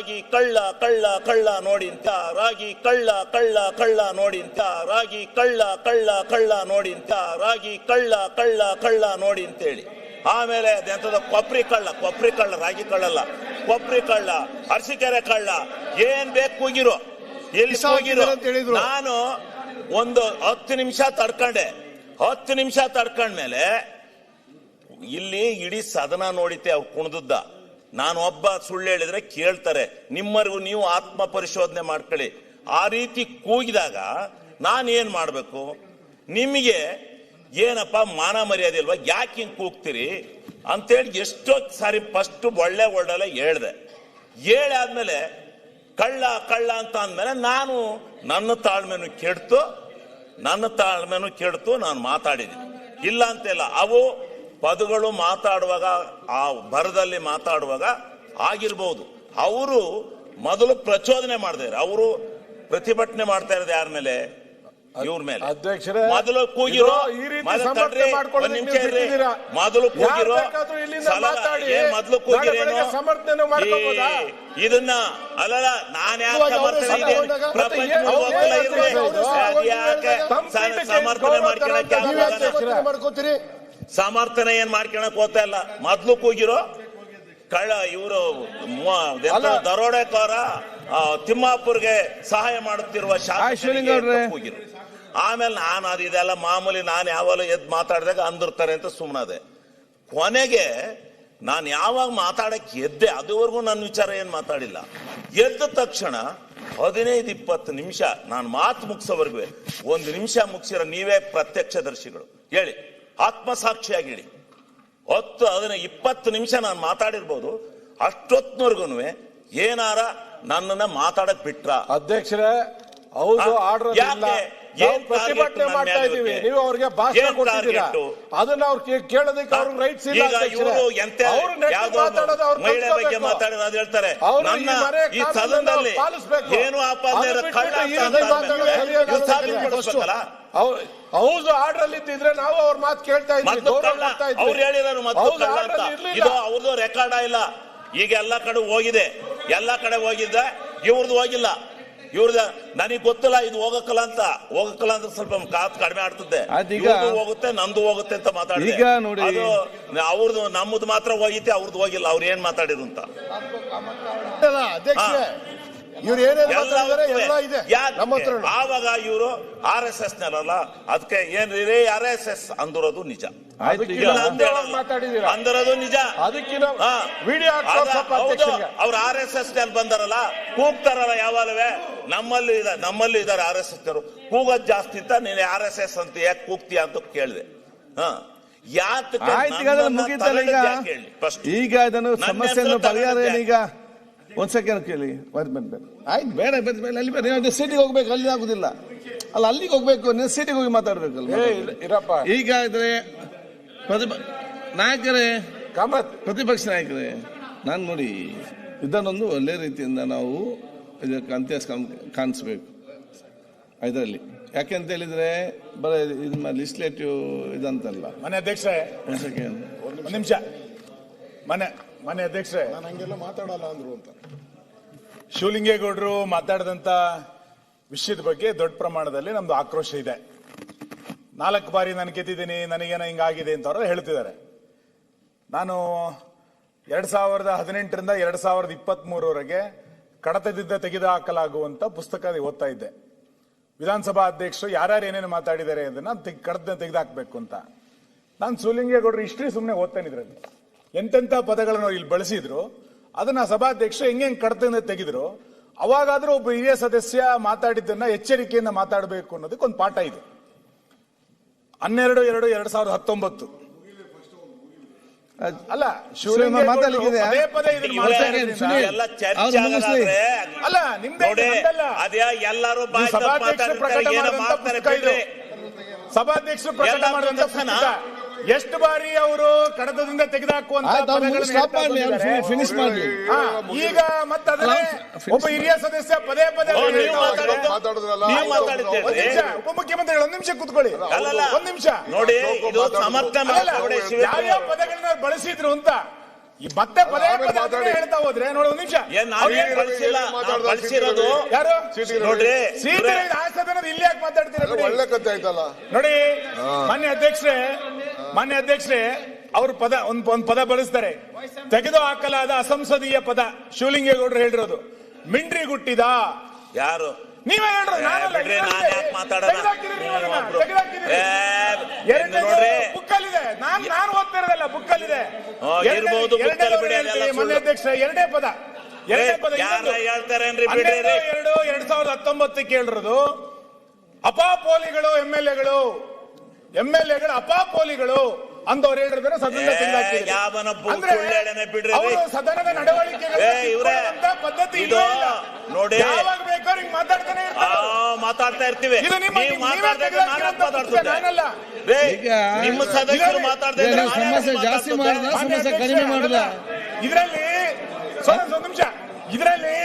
ರಾಗಿ ಕಳ್ಳ ಕಳ್ಳ ಕಳ್ಳ ನೋಡಿಂತ ರಾಗಿ ಕಳ್ಳ ಕಳ್ಳ ಕಳ್ಳ ನೋಡಿಂತ ರಾಗಿ ಕಳ್ಳ ಕಳ್ಳ ಕಳ್ಳ ನೋಡಿಂತ ರಾಗಿ ಕಳ್ಳ ಕಳ್ಳ ಕಳ್ಳ ನೋಡಿ ಅಂತೇಳಿ. ಆಮೇಲೆ ಅದೆಂತದ ಕೊಪ್ರಿ ಕಳ್ಳ ಕೊಪ್ರಿ ಕಳ್ಳ ರಾಗಿ ಕಳ್ಳಲ್ಲ. ಕೊಪ್ರಿ ಕಳ್ಳ ಅರಸಿಕೆರೆ ಕಳ್ಳ ಏನ್ ಬೇಕು ಕೂಗಿರು ಎಲ್ಲಿ ಹೋಗಿರೋ. ಅಂತ ಹೇಳಿದ್ರು. ನಾನು ಒಂದು ಹತ್ತು ನಿಮಿಷ ತಡ್ಕಂಡೆ. ಹತ್ತು ನಿಮಿಷ ತಡ್ಕಂಡ್ಮೇಲೆ ಇಲ್ಲಿ ಇಡೀ ಸದನ ನೋಡಿತೆ ಅವ್ರು ಕುಣಿದದ್ದ. ನಾನು ಒಬ್ಬ ಸುಳ್ಳು ಹೇಳಿದ್ರೆ ಕೇಳ್ತಾರೆ. ನಿಮ್ಮರಿಗೂ ನೀವು ಆತ್ಮ ಪರಿಶೋಧನೆ ಮಾಡ್ಕೊಳ್ಳಿ. ಆ ರೀತಿ ಕೂಗಿದಾಗ ನಾನು ಮಾಡಬೇಕು? ನಿಮಗೆ ಏನಪ್ಪ ಮಾನ ಮರ್ಯಾದೆ ಇಲ್ವಾ? ಯಾಕೆ ಹಿಂಗೆ ಕೂಗ್ತೀರಿ? ಅಂತೇಳಿ ಎಷ್ಟೋ ಸಾರಿ ಫಸ್ಟ್ ಒಳ್ಳೆ ಒಳ್ಳೆ ಹೇಳ್ದೆ. ಹೇಳಾದ್ಮೇಲೆ ಕಳ್ಳ ಕಳ್ಳ ಅಂತ ಅಂದ್ಮೇಲೆ ನಾನು ನನ್ನ ತಾಳ್ಮೆನು ಕೆಡ್ತು, ನನ್ನ ತಾಳ್ಮೆನು ಕೆಡ್ತು, ನಾನು ಮಾತಾಡಿದ್ದೀನಿ. ಇಲ್ಲ ಅಂತಿಲ್ಲ, ಅವು ಪದಗಳು ಮಾತಾಡುವಾಗ ಆ ಬರದಲ್ಲಿ ಮಾತಾಡುವಾಗ ಆಗಿರ್ಬೋದು. ಅವರು ಮೊದಲು ಪ್ರಚೋದನೆ ಮಾಡಿದಾರೆ ಅವರು ಪ್ರತಿಭಟನೆ ಮಾಡ್ತಾ ಇರೋದು ಯಾರ ಮೇಲೆ? ಇವ್ರ ಮೇಲೆ. ಅಧ್ಯಕ್ಷರೇ, ಮೊದಲು ಕೂಗಿರೋ ಮೊದಲು ಕೂಗಿರೋ ಮೊದಲು ಕೂಗಿರೇನು? ಇದನ್ನ ಅಲ್ಲಲ್ಲ ನಾನು ಯಾಕೆ ಸಮರ್ಥನೆ ಪ್ರಪಂಚ ಸಮರ್ಥನೆ ಮಾಡ್ಕೊಳಕ್ಕೆ ಮಾಡ್ಕೋತೀರಿ? ಸಮರ್ಥನೆ ಏನ್ ಮಾಡ್ಕೊಳಕ್ ಹೋಗ್ತಾ ಇಲ್ಲ. ಮೊದ್ಲು ಕೂಗಿರೋ ಕಳ್ಳ ಇವರು. ದರೋಡೆಕೋರ ತಿಮ್ಮಾಪುರ್ಗೆ ಸಹಾಯ ಮಾಡುತ್ತಿರುವ ಶಾಸಕರು. ಶಾಸಕರಿಗೆ ಆಮೇಲೆ ನಾನು ಅದು ಇದೆಲ್ಲ ಮಾಮೂಲಿ ನಾನು ಯಾವಾಗಲೂ ಎದ್ದು ಮಾತಾಡಿದಾಗ ಅಂದಿರ್ತಾರೆ ಅಂತ ಸುಮ್ಮನದೆ ಕೊನೆಗೆ ನಾನು ಯಾವಾಗ ಮಾತಾಡಕ್ಕೆ ಎದ್ದೆ ಅದುವರೆಗೂ ನನ್ನ ವಿಚಾರ ಏನು ಮಾತಾಡಿಲ್ಲ. ಎದ್ದ ತಕ್ಷಣ ಹದಿನೈದು ಇಪ್ಪತ್ತು ನಿಮಿಷ ನಾನು ಮಾತು ಮುಗಿಸೋವರೆಗೂ ಒಂದು ನಿಮಿಷ ಮುಗಿಸಿರೋ ನೀವೇ ಪ್ರತ್ಯಕ್ಷದರ್ಶಿಗಳು. ಹೇಳಿ. ಆತ್ಮಸಾಕ್ಷಿಯಾಗಿ ಹೇಳಿ ಹೊತ್ತು ಅದನ್ನ ಇಪ್ಪತ್ತು ನಿಮಿಷ ನಾನು ಮಾತಾಡಿರ್ಬೋದು ಅಷ್ಟೊತ್ತಿನವರೆಗೂ ಏನಾರ ನನ್ನನ್ನ ಮಾತಾಡಕ್ ಬಿಟ್ರ. ಅಧ್ಯಕ್ಷರೇ ಹೌದು ಆರ್ಡರ್ ನಾವು ಏನ್ ಪ್ರತಿಭಟನೆ ಮಾಡ್ತಾ ಇದೀವಿ ನೀವು ಅವ್ರಿಗೆ ಭಾಷಣ ಕೊಟ್ಟಿದ್ದೀರಾ? ಅದನ್ನ ಅವ್ರು ಕೇಳೋದಕ್ಕೆ ಅವ್ರಿಗೆ ರೈಟ್ಸ್ ಇಲ್ಲ ಅವ್ರು ಅವ್ರ ಮಹಿಳೆ ಬಗ್ಗೆ ಕಲ್ತ್ಕೋಬೇಕು. ಮಾತಾಡೋದು ಅದು ಹೇಳ್ತಾರೆ. ಅವ್ರು ನನ್ನ ಈ ಸದನದಲ್ಲಿ. ಏನು ಆಪಾದನೆ ಅಂತ ಹೌದು ಆರ್ಡರ್ ಇದ್ದಿದ್ರೆ ನಾವು ಅವ್ರ ಮಾತು ಕೇಳ್ತಾ ಇದ್ವಿ ಹೇಳಿರೋರು ಅಂತ. ಇದು ಅವ್ರದ್ದು ರೆಕಾರ್ಡ ಇಲ್ಲ? ಈಗ ಎಲ್ಲ ಕಡೆ ಹೋಗಿದೆ. ಎಲ್ಲ ಕಡೆ ಹೋಗಿದ್ದ ಇವ್ರದ್ದು ಹೋಗಿಲ್ಲ. ಇವ್ರದ ನನಗೆ ಗೊತ್ತಿಲ್ಲ ಇದು ಹೋಗಕ್ಕಲ್ಲ ಅಂತ. ಹೋಗಕ್ಕಲ್ಲ ಅಂದ್ರೆ ಸ್ವಲ್ಪ ಕಾತ್ ಕಡಿಮೆ ಆಡ್ತದೆ. ಹೋಗುತ್ತೆ ನಂದು ಹೋಗುತ್ತೆ ಅಂತ ಮಾತಾಡಿದೆ. ಅದು ಅವ್ರದ್ದು ನಮ್ಮದು ಮಾತ್ರ ಹೋಗಿತ್ತೆ ಅವ್ರದ್ದು ಹೋಗಿಲ್ಲ. ಅವ್ರು ಏನ್ ಮಾತಾಡಿದ್ರು ಅಂತ. ಇವ್ರು ಏನೇನು ಎಲ್ಲ ಮಾತಾಡಿದಾರೆ ಎಲ್ಲ ಇದೆ. ಯಾಕೆ? ನಮ್ಮ ಹತ್ರ ಆವಾಗ ಇವರು ಆರ್ ಎಸ್ ಎಸ್ ನಲ್ಲ ಅದಕ್ಕೆ ಏನ್ ಆರ್ ಎಸ್ ಎಸ್ ಅಂದಿರೋದು ನಿಜ. ಅವ್ರು? ಅಂದಿರೋದು ನಿಜ. ಅದಕ್ಕಿಂತ ಅವ್ರು ಆರ್ ಎಸ್ ಎಸ್ನಲ್ಲಿ ಬಂದಾರಲ್ಲ ಕೂಗ್ತಾರಲ್ಲ ಯಾವಾಗಲೇ. ನಮ್ಮಲ್ಲಿ ಇದ ನಮ್ಮಲ್ಲೂ ಇದಾರೆ ಆರ್ ಎಸ್ ಎಸ್ ಕೂಗೋದ್ ಜಾಸ್ತಿ ಅಂತ ನೀನು ಆರ್ ಎಸ್ ಎಸ್ ಅಂತ ಯಾಕೆ ಕೂಗ್ತೀಯ ಅಂತ ಕೇಳಿದೆ. ಹ. ಈಗ ಇದನ್ನು ನನ್ನ ಸಮಸ್ಯೆಯನ್ನು ಪರಿಹಾರ ಏನೀಗ ಒಂದ್ ಸೆಕೆಂಡ್ ಕೇಳಿ. ಬರ್ರಿ ಆಯ್ತು ಬೇಡ ಬೇಡ ಅಲ್ಲಿ ಬೇಡ. ನೀವು ಸಿಟಿಗೆ ಹೋಗ್ಬೇಕು ಅಲ್ಲಿ ಆಗುದಿಲ್ಲ. ಅಲ್ಲ ಅಲ್ಲಿಗೆ ಹೋಗ್ಬೇಕು ನೀವು ಸಿಟಿಗೆ ಹೋಗಿ ಮಾತಾಡ್ಬೇಕಲ್ಲ ಇರಪ್ಪ. ಪ್ರತಿಪ ನಾಯಕರೇ ಕಾಮತ್. ಪ್ರತಿಪಕ್ಷ ನಾಯಕರೇ ನಾನು ನೋಡಿ ಇದನ್ನೊಂದು ಒಳ್ಳೆ ರೀತಿಯಿಂದ ನಾವು ಇದಕ್ಕೆ ಅಂತ್ಯ ಕಾಣಿಸ್ಬೇಕು. ಇದರಲ್ಲಿ ಯಾಕೆಂತ ಹೇಳಿದ್ರೆ ಬರೀ ಇದು ಲಿಸ್ಲೇಟಿವ್ ಇದಂತಲ್ಲ. ಮನೆ ಅಧ್ಯಕ್ಷರೇ. ಒಂದ್ ಸೆಕೆಂಡ್ ಒಂದ್ ನಿಮಿಷ. ಮನೆ ಮನೆ ಅಧ್ಯಕ್ಷರೇ. ನಾನು ಹಂಗೆಲ್ಲ ಮಾತಾಡಲ್ಲ ಅಂದ್ರು ಅಂತ. ಶಿವಲಿಂಗೇಗೌಡರು ಮಾತಾಡಿದಂತ ವಿಷಯದ ಬಗ್ಗೆ ದೊಡ್ಡ ಪ್ರಮಾಣದಲ್ಲಿ ನಮ್ದು ಆಕ್ರೋಶ ಇದೆ. ನಾಲ್ಕು ಬಾರಿ ನಾನು ಗೆದ್ದಿದ್ದೀನಿ, ನನಗೇನೋ ಹಿಂಗಾಗಿದೆ ಅಂತ ಅವರು ಹೇಳ್ತಿದ್ದಾರೆ. ನಾನು ಎರಡ್ ಸಾವಿರದ ಹದಿನೆಂಟರಿಂದ ಎರಡ್ ಸಾವಿರದ ಇಪ್ಪತ್ತ್ ಮೂರವರೆಗೆ ಕಡತದಿಂದ ತೆಗೆದುಹಾಕಲಾಗುವಂತ ಪುಸ್ತಕ ಓದ್ತಾ ಇದ್ದೆ. ವಿಧಾನಸಭಾ ಅಧ್ಯಕ್ಷರು ಯಾರ್ಯಾರು ಏನೇನು ಮಾತಾಡಿದ್ದಾರೆ ಅದನ್ನ ಕಡತನ ತೆಗೆದುಹಾಕ್ಬೇಕು ಅಂತ. ನಾನು ಶಿವಲಿಂಗೇಗೌಡರು ಹಿಸ್ಟ್ರಿ ಸುಮ್ಮನೆ ಓದ್ತೇನೆ ಇದ್ರಲ್ಲಿ ಎಂತೆಂಥ ಪದಗಳನ್ನು ಇಲ್ಲಿ ಬಳಸಿದ್ರು ಅದನ್ನ ಸಭಾಧ್ಯಕ್ಷ ಹೆಂಗೆ ಹೆಂಗ್ ಕಡತದಿಂದ ತೆಗೆದ್ರು? ಅವಾಗಾದ್ರೂ ಒಬ್ಬ ಹಿರಿಯ ಸದಸ್ಯ ಮಾತಾಡಿದ್ದನ್ನ ಎಚ್ಚರಿಕೆಯಿಂದ ಮಾತಾಡಬೇಕು ಅನ್ನೋದಕ್ಕೆ ಒಂದು ಪಾಠ ಇದೆ. ಹನ್ನೆರಡು ಎರಡು ಎರಡ್ ಸಾವಿರದ ಹತ್ತೊಂಬತ್ತು. ಅಲ್ಲ? ಪದೇ ಅಲ್ಲ ನಿಮ್ದೇ ಎಲ್ಲರೂ ಸಭಾಧ್ಯಕ್ಷರು ಪ್ರಕಟ ಏನೋ ಮಾಡಿದಂತ ಸಭಾಧ್ಯಕ್ಷರು ಪ್ರಕಟ ಮಾಡಿದಂತ ಎಷ್ಟು ಬಾರಿ ಅವರು ಕಡತದಿಂದ. ಫಿನಿಶ್ ಮಾಡಿ ಈಗ ಮತ್ತೆ ಒಬ್ಬ ಹಿರಿಯ ಸದಸ್ಯ ಪದೇ ಪದೇ ಮಾತಾಡಿದ್ದೀರಿ. ಒಂದ್ ನಿಮಿಷ ಉಪಮುಖ್ಯಮಂತ್ರಿಗಳು ಒಂದ್ ನಿಮಿಷ ಕೂತ್ಕೊಳ್ಳಿ. ಅಲ್ಲಲ್ಲ ಒಂದ್ ನಿಮಿಷ. ನೋಡಿ ಯಾವ್ಯಾವ ಪದಗಳನ್ನ ಬಳಸಿದ್ರು ಅಂತ. ಈ ಮತ್ತೆ ಪದೇ ಪದೇ. ಹೇಳ್ತಾ ಹೋದ್ರೆ ನೋಡಿ ಒಂದ್ ನಿಮಿಷ. ಕಳ್ಸಿರೋದು ಯಾರು? ನೋಡ್ರಿ ಸೀಟು ಇಲ್ಲಿ ಯಾಕೆ ಮಾತಾಡ್ತೀರಾ. ಒಳ್ಳೆ ಕತೆ ಆಯ್ತಲ್ಲ. ನೋಡಿ ಮಾನ್ಯ ಅಧ್ಯಕ್ಷರೇ ಮಾನ್ಯ ಅಧ್ಯಕ್ಷರೇ ಅವರು ಪದ ಒಂದ್ ಒಂದ್ ಪದ ಬಳಸ್ತಾರೆ. ತೆಗೆದು ಹಾಕಲಾದ ಅಸಂಸದೀಯ ಪದ ಶಿವಲಿಂಗೇಗೌಡರು ಹೇಳಿರೋದು. ಮಿಂಡ್ರಿ ಗುಟ್ಟಿದ ಯಾರು? ನೀವೇ ಹೇಳ್ರಿ ಬುಕ್ಕಲ್ಲಿದೆ. ನಾನ್ ನಾನು ಓದ್ತಿರೋದಲ್ಲ ಬುಕ್ಕಲ್ಲಿದೆ. ಮಾನ್ಯ. ಅಧ್ಯಕ್ಷ ಎರಡನೇ ಪದ. ಎರಡೇ ಪದ ಎರಡು ಎರಡ್ ಸಾವಿರದ ಹತ್ತೊಂಬತ್ತಕ್ಕೆ ಹೇಳಿರೋದು. ಅಪಾಪೋಲಿಗಳು ಎಂ ಎಲ್ ಎಗಳು ಎಂ ಎಲ್ ಎಗಳು ಅಪಾಪೋಲಿಗಳು ಅಂದವ್ರು ಹೇಳಿದ್ರೆ ಸದನದ ಬಿಡ್ರಿ. ಸದನದ ನಡವಳಿಕೆ ಏ, ಇವ್ರೇ, ಪದ್ಧತಿ ಇಲ್ಲ. ನೋಡಿ. ಯಾವಾಗ ಬೇಕಾದ್ರೂ ಹಿಂಗ್ ಮಾತಾಡ್ತಾನೆ ಆ, ಮಾತಾಡ್ತಾ ಇರ್ತೀವಿ. ಇದು ನಿಮ್ಮ ನೀವು ತೆಗೆದಾಕಿರೋಂಥ ಮಾತಾಡ್ತಿದ್ದೆ ನಾನಲ್ಲ. ಈಗ ನಿಮ್ಮ ಸದಸ್ಯರು ಇದರಲ್ಲಿ- ಮಾತಾಡ್ತಾ ನೀವು ಸಮಸ್ಯೆ ಜಾಸ್ತಿ ಮಾನ್ಯ ಸಮಸ್ಯೆ ಕಡಿಮೆ ಮಾಡುದ ಇದರಲ್ಲಿ ಸ್ವಲ್ಪ ಒಂದು ನಿಮಿಷ. ಇದರಲ್ಲಿ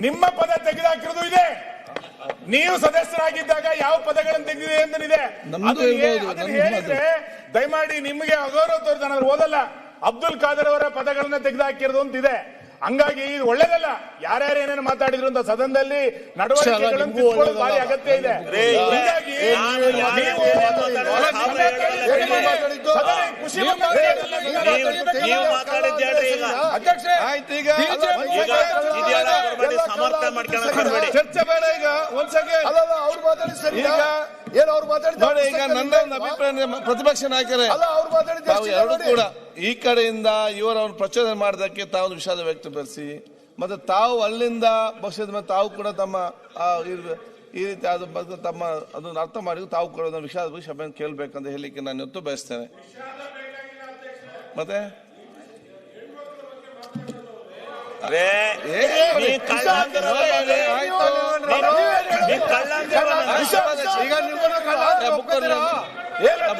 ನಿಮ್ಮ ಪದ ತೆಗೆದಾಕಿರೋದು ಇದೆ. ನೀವು ಸದಸ್ಯರಾಗಿದ್ದಾಗ ಯಾವ ಪದಗಳನ್ನು ತೆಗೆದಿದೆ ಅಂತಿದೆ ನಮ್ದು ಹೇಳಿದ್ರೆ ದಯಮಾಡಿ ನಿಮಗೆ ಅಗೌರವ ತೋರಿದ ಓದಲ್ಲ. ಅಬ್ದುಲ್ ಖಾದರ್ ಅವರ ಪದಗಳನ್ನ ತೆಗೆದುಹಾಕಿರೋದು ಅಂತಿದೆ. ಹಂಗಾಗಿ ಇದು ಒಳ್ಳೇದಲ್ಲ. ಯಾರ್ಯಾರು ಏನೇನು ಮಾತಾಡಿದ್ರು ಅಂತ ಸದನದಲ್ಲಿ ನಡವಳಿಕೆಗಳನ್ನು ಭಾರಿ ಅಗತ್ಯ ಇದೆ. ಹೀಗಾಗಿ ನೀವು ಸದನ ಖುಷಿ ಬರ್ಬೇಡಿ ಚರ್ಚೆ ಬೇಡ ಈಗ ಅವ್ರು ಮಾತಾಡಿ ಸರಿ ಈಗ ಏನ್ ಅವ್ರು ಮಾತಾಡಿದ ನೋಡಿ ಈಗ ನನ್ನ ಒಂದು ಅಭಿಪ್ರಾಯ ಪ್ರತಿಪಕ್ಷ ನಾಯಕರೇ ಅಲ್ಲ ಅವ್ರು ತಾವು ಎರಡು ಕೂಡ ಈ ಕಡೆಯಿಂದ ಇವರನ್ನು ಪ್ರಚೋದನೆ ಮಾಡೋದಕ್ಕೆ ತಾವು ಒಂದು ವಿಷಾದ ವ್ಯಕ್ತಪಡಿಸಿ ಮತ್ತೆ ತಾವು ಅಲ್ಲಿಂದ ಪಕ್ಷದ ಮೇಲೆ ತಾವು ಕೂಡ ತಮ್ಮ ಆ, ಇರ್- ಈ ರೀತಿ ಅದು ಬಗ್ಗೆ ತಮ್ಮ ಅದನ್ನ ಅರ್ಥ ಮಾಡಿ ತಾವು ಕೂಡ ಒಂದು ವಿಷಾದ ಬಗ್ಗೆ ಕ್ಷಮೆ ಕೇಳಬೇಕಂತ ಹೇಳಲಿಕ್ಕೆ ನಾನು ಇವತ್ತು ಬಯಸ್ತೇನೆ ಮತ್ತೆ ಅದೇ ಏ, ನೀ ಕಳ್ಳ ಅಂದಿರಲ್ಲ ನೋಡಿ, ರೇ. ಆಯ್ತು. ನೀ ಕಳ್ಳ ಅಂದಿರಲ್ಲ ನಾನು. ಈಗ ನಿಮ್ಮನ್ನ ಕಳ್ಳ ಅಂತ ಒಪ್ಕೊತೀರಾ?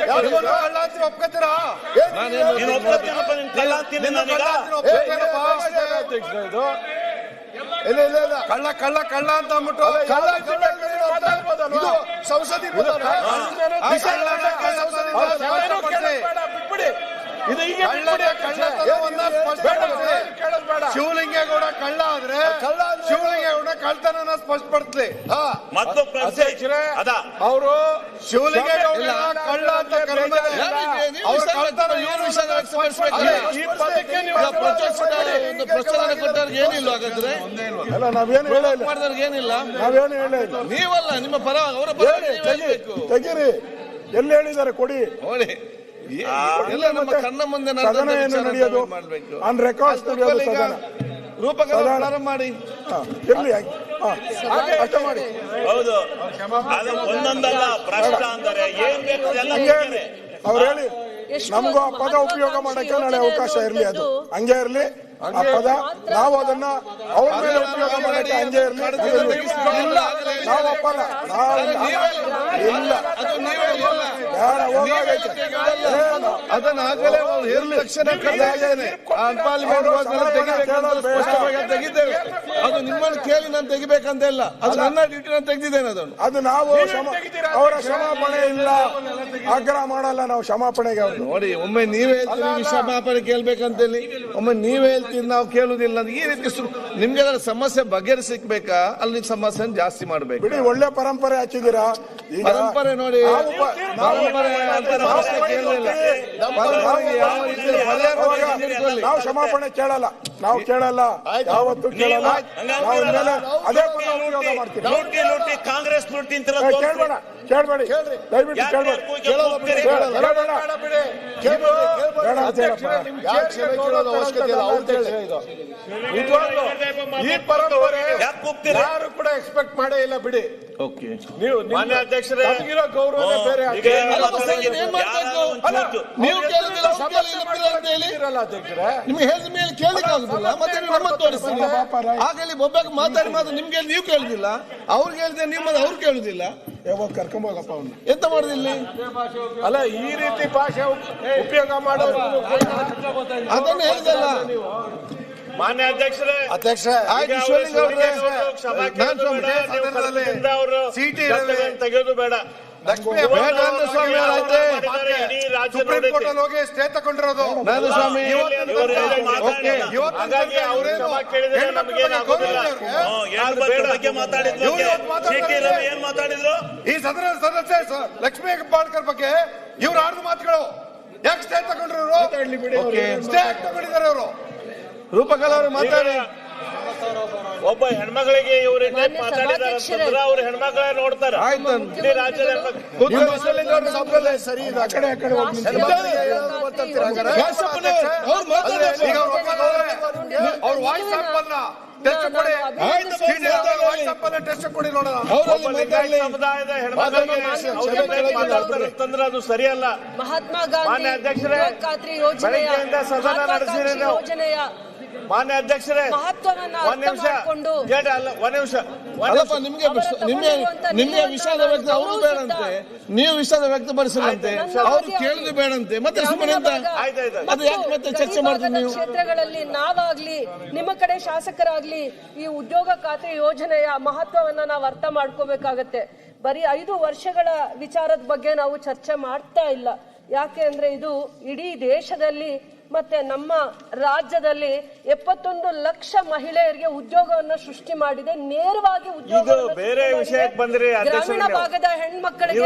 ಕಳ್ಳ ಅಂತ ಒಪ್ಕೊತೀರಾ? ಏನ್ ನಾನೇನು ನೀನ್ ಒಪ್ಕೊತೀನಪ್ಪ, ನೀನ್ ಕಳ್ಳ ಅಂತೀನಿ ನಾನೀಗ ಇಲ್ಲ ಇಲ್ಲ ಇಲ್ಲ. ಕಳ್ಳ ಕಳ್ಳ ಕಳ್ಳ ಅಂತ ಅಂದ್ಬಿಟ್ಟು ಕಳ್ಳ ಇದು. ಶಿವಲಿಂಗೇಗೌಡ ಕಳ್ಳ ಆದ್ರೆ ಕಳ್ಳ ಕಳ್ತನನ ಸ್ಪಷ್ಟಪಡಿಸ್ಲಿ. ಹಾ. ಮತ್ತು ಪ್ರಶ್ನೆ ಅದ. ಅವರು ಶಿವಲಿಂಗೇಗೌಡ ಕಳ್ಳ ಅಂತ ಅವ್ರ ಕಳ್ತನ. ಈ ಪದಕ್ಕೆ ನೀವು ಈಗ ಪ್ರಚೋದನೆ ಕೊಟ್ಟವ್ರಿಗೆ ಏನಿಲ್ಲ ಹಾಗಾದ್ರೆ? ಅಲ್ಲ ನಾವೇನು ಹೇಳೇ ಇಲ್ಲ. ಮಾಡಿದವ್ರಿಗೆ ಏನಿಲ್ಲ. ನಾವೇನು ನೀವಲ್ಲ ನಿಮ್ಮ ಪರ ಅವರ ಪರ ತೆಗೀರಿ. ಎಲ್ಲಿ ಹೇಳಿದ್ದಾರೆ ಕೊಡಿ. ನೋಡಿ ಏ- ಎಲ್ಲ ನಮ್ಮ ಕಣ್ಣ ಮುಂದೆ ನಡೆಯೋದು? ಮಾಡ್ಬೇಕು. ಆನ್ ರೆಕಾರ್ಡ್ಸ್ ನಡೆಯೋದು ಸದನ. ರೂಪಕಲ್ಪನೆ. ಪ್ರಾರಂಭ ಮಾಡಿ. ಹಾ, ಇರ್ಲಿ ಹಾಗೆ. ಹಾ, ಅಷ್ಟೇ ಮಾಡಿ. ಹೌದು. ಅದು ಒಂದೊಂದಲ್ಲ ಭ್ರಷ್ಟ ಅಂದರೆ ಏನ್ ಬೇಕು ಹಂಗೆ ಕೊಡ್ತಾರೆ. ಅವ್ರು ಹೇಳಿ ನಮಗೂ ಆ ಪದ ಉಪಯೋಗ ಮಾಡಕ್ಕೆ ನಾಳೆ ಅವಕಾಶ ಇರ್ಲಿ ಅದು. ಹಂಗೆ ಇರ್ಲಿ. ಆ ಪದ ನಾವು ಅದನ್ನ ಅವ್ರ ಮೇಲೆ ಉಪಯೋಗ ಮಾಡಕ್ಕೆ ಹಂಗೆ ಇರ್ಲಿ. ಇಲ್ಲ ನಾವು ಒಪ್ಪಲ್ಲ ನಾವು ಇಲ್ಲ. ಅದನ್ನ ಆಗಲೇ ತಕ್ಷಣ ಕರೆದಾಗೇನೆ ಪಾರ್ಲಿಮೆಂಟ್ ಸ್ಪಷ್ಟವಾಗಿ ಅದು ತೆಗಿದ್ದೇವೆ. ಅದು ನಿಮ್ಮನ್ನು ಕೇಳಿ ನಾನು ತೆಗಿಬೇಕಂತ ಇಲ್ಲ. ಅದು ನನ್ನ ಡ್ಯೂಟಿ ನಾನು ತೆಗೆದಿದ್ದೇನೆ ಅದನ್ನು. ಅದು ನಾವು ಅವರ ಕ್ಷಮಾಪಣೆ ಇಲ್ಲ. ಆಗ್ರಹ ಮಾಡಲ್ಲ ನಾವು ಕ್ಷಮಾಪಣೆಗೆ ಅವ್ರು ನೋಡಿ ಒಮ್ಮೆ ನೀವೇ ಹೇಳ್ತೀರಿ ಕ್ಷಮಾಪಣೆ ಕೇಳ್ಬೇಕಂತೇಳಿ. ಒಮ್ಮೆ ನೀವೇ ಹೇಳ್ತೀರಿ ನಾವು ಕೇಳುದಿಲ್ಲ ಈ ರೀತಿ ನಿಮ್ಗೆ ಅದರ ಸಮಸ್ಯೆ ಬಗೆಹರಿಸಿಕ್ಬೇಕಾ ಅಲ್ಲಿ ನಿಮ್ ಸಮಸ್ಯೆ ಜಾಸ್ತಿ ಮಾಡ್ಬೇಕು. ಬಿಡಿ ಒಳ್ಳೆ ಪರಂಪರೆ ಹಚ್ಚಿದ್ದೀರಾ? ಈಗ ಪರಂಪರೆ ನೋಡಿ. ನಾವು ಪ- ನಾವು ಪರಂಪರೆ ಅಂತ ಪ್ರಶ್ನೆ ಕೇಳಲಿಲ್ಲ ಪರಂಪರೆಗೆ ಯಾವ ರೀತಿ ಪರಿಹಾರ ಅವಾಗ ಕಂಡುಹಿಡ್ಕೊಳ್ಳಿ. ನಾವು ಕ್ಷಮಾಪಣೆ ಕೇಳಲ್ಲ. ನಾವು ಕೇಳಲ್ಲ. ಯಾವತ್ತು ಕೇಳಲ್ಲ. ನಾವು ಅದೇ ಪದ ಉಪಯೋಗ ಮಾಡ್ತೀವಿ. ಕಾಂಗ್ರೆಸ್ ಅಂತ ಕೇಳ್ಬೇಡ ಕೇಳ್ಬೇಡಿ. ದಯವಿಟ್ಟು ಕೇಳಬೇಡಿ. ಬೇಡ, ಅಂತ ಈ ಪರಂಪರೆ ಯಾರು ಕೂಡ ಎಕ್ಸ್ಪೆಕ್ಟ್ ಮಾಡೇ ಇಲ್ಲ ಬಿಡಿ. ಓಕೆ. ನೀವು ಮಾನ್ಯ ಅಧ್ಯಕ್ಷರೇ ಗೌರವ ಬೇರೆ ನೀವು ನಿಮ್ಗೆ ಹೇಳಿದ ಮೇಲೆ ಕೇಳಿಕ್ ಆಗುದಿಲ್ಲ ಮತ್ತೆ ನೀವು ನಮ್ಮ ತೋರಿಸ್ತೀರಿ ಆಗ ಒಬ್ಬಾಗ ಮಾತಾಡಿ ಮಾತು ನಿಮ್ಗೆ ನೀವು ಕೇಳುದಿಲ್ಲ. ಅವ್ರಿಗೆ ಹೇಳಿದ್ರೆ ನೀವು ಮತ್ತೆ ಅವ್ರು ಕೇಳುದಿಲ್ಲ. ಯಾವಾಗ ಕರ್ಕೊಂಬೋಗಪ್ಪ ಅವ್ನು? ಎಂತ ಮಾಡುದಿಲ್ಲ ಅಲ್ಲ ಈ ರೀತಿ ಭಾಷೆ ಉಪ್- ಉಪಯೋಗ ಮಾಡೋದು ಅದನ್ನ ಹೇಳಿದಲ್ಲ. ಮಾನ್ಯ ಅಧ್ಯಕ್ಷರೇ ಅಧ್ಯಕ್ಷ ಸೀಟಿ. ತೆಗೆಯೋದು ಬೇಡ. ಲಕ್ಷ್ಮಿ ಬೇಡ ಅಂದ್ರೆ ಸ್ವಾಮಿ ಸುಪ್ರೀಂ ಕೋರ್ಟ್. ಅಲ್ಲಿ ಹೋಗಿ ಸ್ಟೇ ತಗೊಂಡಿರೋದು. ನಾನು ಸ್ವಾಮಿ ಹಾಗಾಗಿ ಅವ್ರು ಬಗ್ಗೆ ಏನ್ ಮಾತಾಡಿದ್ರು? ಈ ಸದನ ಸದಸ್ಯ ಸ- ಲಕ್ಷ್ಮೀ ಹೆಬ್ಬಾಳ್ಕರ್ ಬಗ್ಗೆ ಇವ್ರು ಆಡಿದ ಮಾತುಗಳು. ಯಾಕೆ ಸ್ಟೇ ತಗೊಂಡ್ರು ಸ್ಟೇ ತಗೊಂಡಿದ್ದಾರೆ ಅವರು ರೂಪಕಲಾ ಅವರು ಮಾತಾಡಿ. ಒಬ್ಬ ಹೆಣ್ಮಗಳಿಗೆ ಇವ್ರ ಮಾತಾಡಿದಾರೆ ಅವ್ರ ಹೆಣ್ಮಕ್ಳ ನೋಡ್ತಾರ. ಆಯ್ತು. ಇಡೀ ರಾಜ್ಯದ ಸರಿ ಇದೆ ಆ ಕಡೆ ಆ ಕಡೆ ಅವ್ರು ವಾಯ್ಸ್ ಆಪನ್ನ ಟೆಸ್ಟ್ ಕೊಡಿ. ವಾಯ್ಸ್ ಆಪನ್ನ ಟೆಸ್ಟ್ ಕೊಡಿ ನೋಡೋಣ. ಸಮುದಾಯದ ಹೆಣ್ಮಕ್ಳಿಗೆ. ಮಾತಾಡ್ತಾರೆ ಅದು ಸರಿಯಲ್ಲ. ಮಹಾತ್ಮ ಗಾಂಧಿ ಅಧ್ಯಕ್ಷರೇ, ಖಾತ್ರಿ ಯೋಜನೆಯ ಸದನ ನೀವು. ಮಾನ್ಯ ಅಧ್ಯಕ್ಷರೇ ಮಹತ್ವವನ್ನ ಒಂದ್ ಅರ್ಥ ನಿಮಿಷ. ಒಂದ್ ನಿಮಿಷ. ಅಲ್ಲಪ್ಪ. ನಿಮ್ಗೆ ನಿಮ್ಗೆ ನಿಮ್ಗೆ ವಿಷಾದ ವ್ಯಕ್ತ ಅವರು ಬೇಡಂತೆ. ನೀವು ವಿಷಾದ ವ್ಯಕ್ತಪಡಿಸಲಂತೆ ಅವ್ರು ಕೇಳುದು ಬೇಡಂತೆ. ಮತ್ತೆ ಸುಮ್ಮನೆ ಅಂತ ಅದು ಯಾಕೆ ಮತ್ತೆ ಚರ್ಚೆ ಮಾಡ್ತೀವಿ ನೀವು? ಕ್ಷೇತ್ರಗಳಲ್ಲಿ ನಾವಾಗ್ಲಿ ನಿಮ್ಮ ಕಡೆ ಶಾಸಕರಾಗ್ಲಿ ಈ ಉದ್ಯೋಗ ಖಾತೆ ಯೋಜನೆಯ ಮಹತ್ವವನ್ನ ನಾವು ಅರ್ಥ ಮಾಡ್ಕೋಬೇಕಾಗತ್ತೆ. ಬರೀ ಐದು ವರ್ಷಗಳ ವಿಚಾರದ ಬಗ್ಗೆ ನಾವು ಚರ್ಚೆ ಮಾಡ್ತಾ ಇಲ್ಲ. ಯಾಕೆ ಅಂದ್ರೆ ಇದು ಇಡೀ ದೇಶದಲ್ಲಿ ಮತ್ತೆ ನಮ್ಮ ರಾಜ್ಯದಲ್ಲಿ ಎಪ್ಪತ್ತೊಂದು ಲಕ್ಷ ಮಹಿಳೆಯರಿಗೆ ಉದ್ಯೋಗವನ್ನು ಸೃಷ್ಟಿ ಮಾಡಿದೆ. ನೇರವಾಗಿ ಉದ್ಯೋಗ ಗ್ರಾಮೀಣ ಭಾಗದ ಹೆಣ್ಮಕ್ಕಳಿಗೆ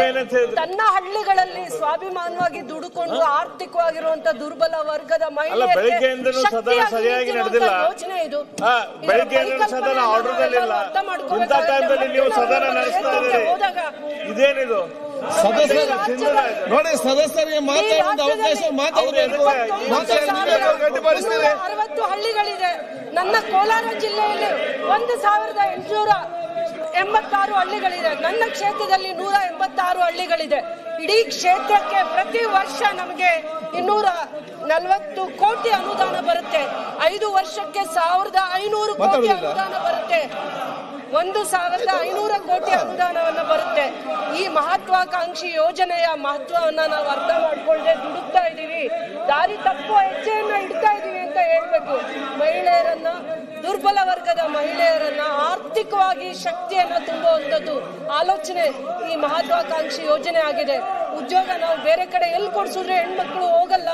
ತನ್ನ ಹಳ್ಳಿಗಳಲ್ಲಿ ಸ್ವಾಭಿಮಾನವಾಗಿ ದುಡುಕೊಂಡು ಆರ್ಥಿಕವಾಗಿರುವಂತ ದುರ್ಬಲ ವರ್ಗದ ಮಹಿಳೆ ಮಹಿಳೆಯರಿಗೆ. ಯೋಜನೆ ಇದು. ಅರ್ಥ ಮಾಡ್ಕೊಂಡು ಹೋದಾಗ ಇದೇನಿದು? ಸದಸ್ಯರು ನೋಡಿ ಸದಸ್ಯರಿಗೆ ಮಾತಾಡೋದು ಅವಕಾಶ ಮಾತಾಡಬೇಕು. ಅರವತ್ತು ಹಳ್ಳಿಗಳಿದೆ. ನನ್ನ ಕೋಲಾರ ಜಿಲ್ಲೆಯಲ್ಲಿ ಒಂದು ಸಾವಿರದ ಎಂಟುನೂರ ಎಂಬತ್ತಾರು ಹಳ್ಳಿಗಳಿದೆ. ನನ್ನ ಕ್ಷೇತ್ರದಲ್ಲಿ ನೂರ ಎಂಬತ್ತಾರು ಹಳ್ಳಿಗಳಿದೆ. ಇಡೀ ಕ್ಷೇತ್ರಕ್ಕೆ ಪ್ರತಿ ವರ್ಷ ನಮಗೆ ಇನ್ನೂರ ನಲವತ್ತು ಕೋಟಿ ಅನುದಾನ ಬರುತ್ತೆ. ಐದು ವರ್ಷಕ್ಕೆ ಸಾವಿರದ ಐನೂರು ಕೋಟಿ ಅನುದಾನ ಬರುತ್ತೆ. ಒಂದು ಸಾವಿರದ ಐನೂರ ಕೋಟಿ ಅನುದಾನವನ್ನು ಬರುತ್ತೆ. ಈ ಮಹತ್ವಾಕಾಂಕ್ಷಿ ಯೋಜನೆಯ ಮಹತ್ವವನ್ನ ನಾವು ಅರ್ಥ ಮಾಡ್ಕೊಳ್ಳದೆ ದುಡುಕ್ತಾ ಇದೀವಿ ದಾರಿ ತಪ್ಪು ಹೆಜ್ಜೆಯನ್ನ ಇಡ್ತಾ ಇದೀವಿ ಅಂತ ಹೇಳ್ಬೇಕು. ಮಹಿಳೆಯರನ್ನ, ದುರ್ಬಲ ವರ್ಗದ ಮಹಿಳೆಯರನ್ನ ಆರ್ಥಿಕವಾಗಿ ಶಕ್ತಿಯನ್ನ ತುಂಬುವಂಥದ್ದು ಆಲೋಚನೆ ಈ ಮಹತ್ವಾಕಾಂಕ್ಷಿ ಯೋಜನೆ ಆಗಿದೆ. ಉದ್ಯೋಗ ನಾವು ಬೇರೆ ಕಡೆ ಎಲ್ಲಿ ಕೊಡಿಸಿದ್ರೆ ಹೆಣ್ಮಕ್ಳು ಹೋಗಲ್ಲ.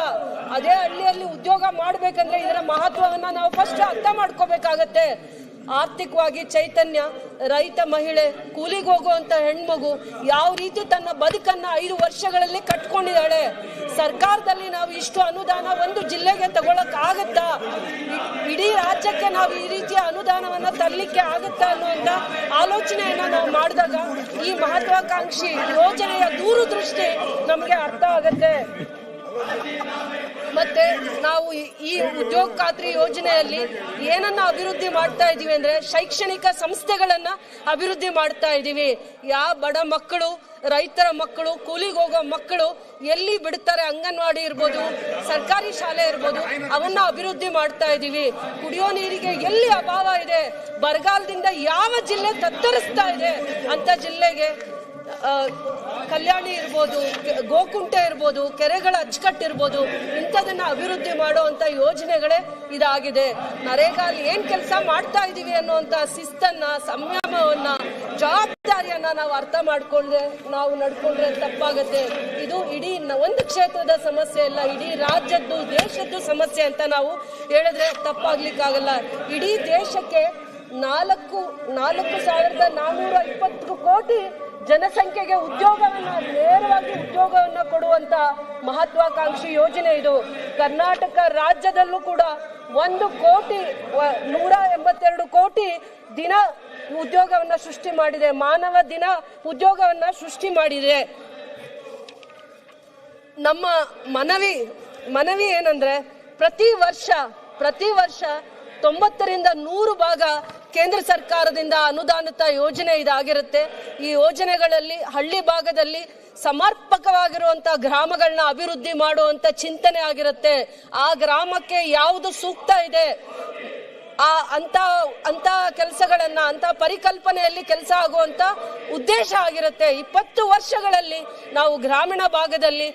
ಅದೇ ಹಳ್ಳಿಯಲ್ಲಿ ಉದ್ಯೋಗ ಮಾಡ್ಬೇಕಂದ್ರೆ ಇದರ ಮಹತ್ವವನ್ನ ನಾವು ಫಸ್ಟ್ ಅರ್ಥ ಮಾಡ್ಕೋಬೇಕಾಗತ್ತೆ. ಆರ್ಥಿಕವಾಗಿ ಚೈತನ್ಯ ರೈತ ಮಹಿಳೆ ಕೂಲಿಗೆ ಹೋಗುವಂಥ ಹೆಣ್ಮಗು ಯಾವ ರೀತಿ ತನ್ನ ಬದುಕನ್ನ ಐದು ವರ್ಷಗಳಲ್ಲಿ ಕಟ್ಕೊಂಡಿದ್ದಾಳೆ? ಸರ್ಕಾರದಲ್ಲಿ ನಾವು ಇಷ್ಟು ಅನುದಾನ ಒಂದು ಜಿಲ್ಲೆಗೆ ಆಗತ್ತಾ ಇಡೀ ರಾಜ್ಯಕ್ಕೆ ನಾವು ಈ ರೀತಿಯ ಅನುದಾನವನ್ನ ತರಲಿಕ್ಕೆ ಆಗುತ್ತಾ ಅನ್ನುವಂತ ಆಲೋಚನೆಯನ್ನು ನಾವು ಮಾಡಿದಾಗ ಈ ಮಹತ್ವಾಕಾಂಕ್ಷಿ ಯೋಜನೆಯ ದೂರದೃಷ್ಟಿ ನಮಗೆ ಅರ್ಥ ಆಗತ್ತೆ. ಮತ್ತೆ ನಾವು ಈ- ಉದ್ಯೋಗ ಖಾತ್ರಿ ಯೋಜನೆಯಲ್ಲಿ ಏನನ್ನ ಅಭಿವೃದ್ಧಿ ಮಾಡ್ತಾ ಇದ್ದೀವಿ ಅಂದ್ರೆ ಶೈಕ್ಷಣಿಕ ಸಂಸ್ಥೆಗಳನ್ನ ಅಭಿವೃದ್ಧಿ ಮಾಡ್ತಾ ಇದ್ದೀವಿ. ಯಾವ ಬಡ ಮಕ್ಕಳು, ರೈತರ ಮಕ್ಕಳು, ಕೂಲಿಗೆ ಹೋಗೋ ಮಕ್ಕಳು ಎಲ್ಲಿ ಬಿಡ್ತಾರೆ ಅಂಗನವಾಡಿ ಇರ್ಬೋದು, ಸರ್ಕಾರಿ ಶಾಲೆ ಇರ್ಬೋದು, ಅವನ್ನ ಅಭಿವೃದ್ಧಿ ಮಾಡ್ತಾ ಇದ್ದೀವಿ. ಕುಡಿಯೋ ನೀರಿಗೆ ಎಲ್ಲಿ ಅಭಾವ ಇದೆ? ಬರಗಾಲದಿಂದ ಯಾವ ಜಿಲ್ಲೆ ತತ್ತರಿಸ್ತಾ ಇದೆ ಅಂತ ಜಿಲ್ಲೆಗೆ ಕಲ್ಯಾಣಿ ಇರ್ಬೋದು ಗೋಕುಂಟ ಇರ್ಬೋದು, ಕೆರೆಗಳ ಅಚ್ಚುಕಟ್ಟು ಇರ್ಬೋದು, ಇಂಥದನ್ನ ಅಭಿವೃದ್ಧಿ ಮಾಡುವಂತ ಯೋಜನೆಗಳೇ ಇದಾಗಿದೆ. ನರೇಗಾಲ್ ಏನ್ ಕೆಲಸ ಮಾಡ್ತಾ ಇದೀವಿ ಅನ್ನುವಂತ ಶಿಸ್ತನ್ನ, ಸಂಯಮವನ್ನ, ಜವಾಬ್ದಾರಿಯನ್ನ ನಾವು ಅರ್ಥ ಮಾಡ್ಕೊಂಡ್ರೆ, ನಾವು ನಡ್ಕೊಂಡ್ರೆ ತಪ್ಪಾಗತ್ತೆ. ಇದು ಇಡೀ ಒಂದು ಕ್ಷೇತ್ರದ ಸಮಸ್ಯೆ ಅಲ್ಲ, ಇಡೀ ರಾಜ್ಯದ್ದು, ದೇಶದ್ದು ಸಮಸ್ಯೆ ಅಂತ ನಾವು ಹೇಳಿದ್ರೆ ತಪ್ಪಾಗ್ಲಿಕ್ಕಾಗಲ್ಲ. ಇಡೀ ದೇಶಕ್ಕೆ ನಾಲ್ಕು ನಾಲ್ಕು ಸಾವಿರದ ನಾನ್ನೂರ ಇಪ್ಪತ್ತು ಕೋಟಿ ಜನಸಂಖ್ಯೆಗೆ ಉದ್ಯೋಗವನ್ನು, ನೇರವಾಗಿ ಉದ್ಯೋಗವನ್ನು ಕೊಡುವಂತ ಮಹತ್ವಾಕಾಂಕ್ಷಿ ಯೋಜನೆ ಇದು. ಕರ್ನಾಟಕ ರಾಜ್ಯದಲ್ಲೂ ಕೂಡ ಒಂದು ಕೋಟಿ ನೂರ ಎಂಬತ್ತೆರಡು ಕೋಟಿ ದಿನ ಉದ್ಯೋಗವನ್ನು ಸೃಷ್ಟಿ ಮಾಡಿದೆ. ಮಾನವ ದಿನ ಉದ್ಯೋಗವನ್ನು ಸೃಷ್ಟಿ ಮಾಡಿದೆ. ನಮ್ಮ ಮನವಿ ಮನವಿ ಏನಂದ್ರೆ ಪ್ರತಿ ವರ್ಷ ಪ್ರತಿ ವರ್ಷ ತೊಂಬತ್ತರಿಂದ ನೂರು ಭಾಗ ಕೇಂದ್ರ ಸರ್ಕಾರದಿಂದ ಅನುದಾನಿತ ಯೋಜನೆ ಇದಾಗಿರುತ್ತೆ. ಈ ಯೋಜನೆಗಳಲ್ಲಿ ಹಳ್ಳಿ ಭಾಗದಲ್ಲಿ ಸಮರ್ಪಕವಾಗಿರುವಂತಹ ಗ್ರಾಮಗಳನ್ನ ಅಭಿವೃದ್ಧಿ ಮಾಡುವಂತ ಚಿಂತನೆ ಆಗಿರುತ್ತೆ. ಆ ಗ್ರಾಮಕ್ಕೆ ಯಾವುದು ಸೂಕ್ತ ಇದೆ? ಆ ಅಂತ ಅಂತ ಕೆಲಸಗಳನ್ನ, ಅಂತ ಪರಿಕಲ್ಪನೆಯಲ್ಲಿ ಕೆಲಸ ಆಗುವಂತ ಉದ್ದೇಶ ಆಗಿರುತ್ತೆ. ಇಪ್ಪತ್ತು ವರ್ಷಗಳಲ್ಲಿ ನಾವು ಗ್ರಾಮೀಣ ಭಾಗದಲ್ಲಿ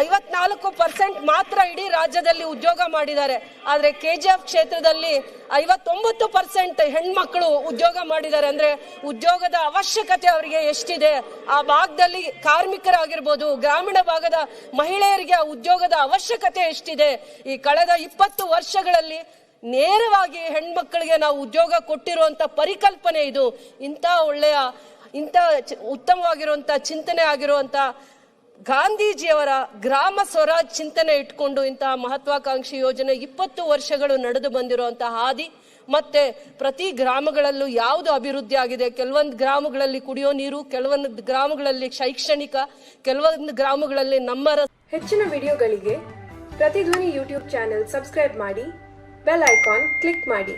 ಐವತ್ನಾಲ್ಕು ಪರ್ಸೆಂಟ್ ಮಾತ್ರ ಇಡೀ ರಾಜ್ಯದಲ್ಲಿ ಉದ್ಯೋಗ ಮಾಡಿದ್ದಾರೆ. ಆದರೆ ಕೆ ಜಿ ಎಫ್ ಕ್ಷೇತ್ರದಲ್ಲಿ ಐವತ್ತೊಂಬತ್ತು ಪರ್ಸೆಂಟ್ ಹೆಣ್ಮಕ್ಳು ಉದ್ಯೋಗ ಮಾಡಿದ್ದಾರೆ. ಅಂದರೆ ಉದ್ಯೋಗದ ಅವಶ್ಯಕತೆ ಅವರಿಗೆ ಎಷ್ಟಿದೆ? ಆ ಭಾಗದಲ್ಲಿ ಕಾರ್ಮಿಕರಾಗಿರ್ಬೋದು, ಗ್ರಾಮೀಣ ಭಾಗದ ಮಹಿಳೆಯರಿಗೆ ಆ ಉದ್ಯೋಗದ ಅವಶ್ಯಕತೆ ಎಷ್ಟಿದೆ? ಈ ಕಳೆದ ಇಪ್ಪತ್ತು ವರ್ಷಗಳಲ್ಲಿ ನೇರವಾಗಿ ಹೆಣ್ಮಕ್ಳಿಗೆ ನಾವು ಉದ್ಯೋಗ ಕೊಟ್ಟಿರುವಂಥ ಪರಿಕಲ್ಪನೆ ಇದು. ಇಂಥ ಒಳ್ಳೆಯ, ಇಂಥ ಉತ್ತಮವಾಗಿರುವಂಥ ಚಿಂತನೆ ಆಗಿರುವಂತ ಗಾಂಧೀಜಿಯವರ ಗ್ರಾಮ ಸ್ವರಾಜ್ ಚಿಂತನೆ ಇಟ್ಕೊಂಡು ಇಂತಹ ಮಹತ್ವಾಕಾಂಕ್ಷಿ ಯೋಜನೆ ಇಪ್ಪತ್ತು ವರ್ಷಗಳು ನಡೆದು ಬಂದಿರುವಂತಹ ಹಾದಿ, ಮತ್ತೆ ಪ್ರತಿ ಗ್ರಾಮಗಳಲ್ಲೂ ಯಾವುದು ಅಭಿವೃದ್ಧಿ ಆಗಿದೆ? ಕೆಲವೊಂದು ಗ್ರಾಮಗಳಲ್ಲಿ ಕುಡಿಯೋ ನೀರು, ಕೆಲವೊಂದು ಗ್ರಾಮಗಳಲ್ಲಿ ಶೈಕ್ಷಣಿಕ, ಕೆಲವೊಂದು ಗ್ರಾಮಗಳಲ್ಲಿ ನಮ್ಮ ಹೆಚ್ಚಿನ ವಿಡಿಯೋಗಳಿಗೆ ಪ್ರತಿಧ್ವನಿ ಯೂಟ್ಯೂಬ್ ಚಾನೆಲ್ ಸಬ್ಸ್ಕ್ರೈಬ್ ಮಾಡಿ, ಬೆಲ್ ಐಕಾನ್ ಕ್ಲಿಕ್ ಮಾಡಿ.